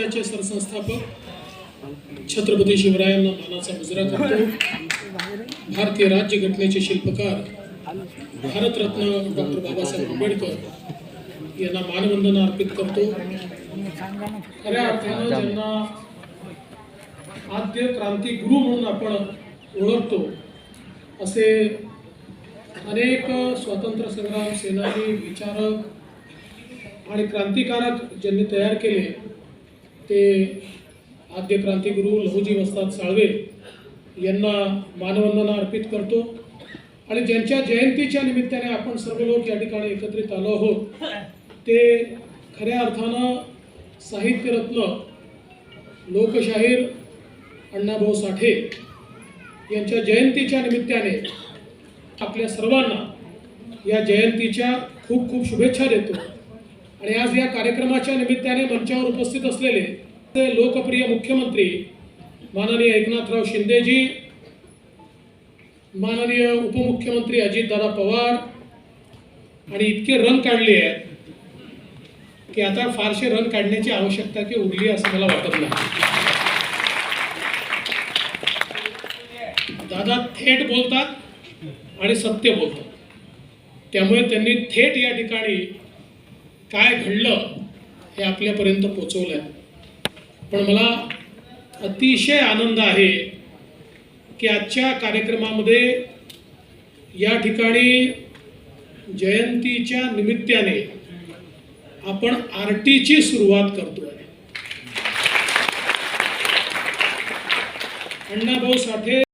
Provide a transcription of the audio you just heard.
राज्याचे सरसंस्थापक छत्रपती शिवरायांना मानाचा मुजरा करतो. भारतीय राज्य घटनेचे शिल्पकार भारतरत्न डॉक्टर बाबासाहेब आंबेडकर यांना मानवंदना अर्पित करतो. खऱ्या अर्थानं ज्यांना आद्य क्रांती गुरु म्हणून आपण ओळखतो असे अनेक स्वातंत्र्य संग्राम सेनानी विचारक आणि क्रांतिकारक ज्यांनी तयार केले ते आद्य क्रांतिगुरू लहुजी वस्ताद साळवे यांना मानवंदना अर्पित करतो. आणि ज्यांच्या जयंतीच्या निमित्ताने आपण सर्व लोक या ठिकाणी एकत्रित आलो आहोत ते खऱ्या अर्थानं साहित्यरत्न लोकशाहीर अण्णाभाऊ साठे यांच्या जयंतीच्या निमित्ताने आपल्या सर्वांना या जयंतीच्या खूप खूप शुभेच्छा देतो. आणि आज या कार्यक्रमाच्या निमित्ताने मंचावर उपस्थित असलेले ते लोकप्रिय मुख्यमंत्री माननीय एकनाथराव शिंदेजी माननीय उपमुख्यमंत्री अजितदादा पवार आणि इतके रन काढले आहेत की आता फारसे रन काढण्याची आवश्यकता की उरली असं मला वाटत नाही. दादा थेट बोलतात आणि सत्य बोलतात. त्यामुळे त्यांनी थेट या ठिकाणी काय घडलं हे आपल्यापर्यंत पोचवलं आहे पण मला अतिशय आनंद आहे की आजच्या कार्यक्रमामध्ये या ठिकाणी जयंतीच्या निमित्ताने आपण आर टीची सुरुवात आहे अण्णाभाऊ साठे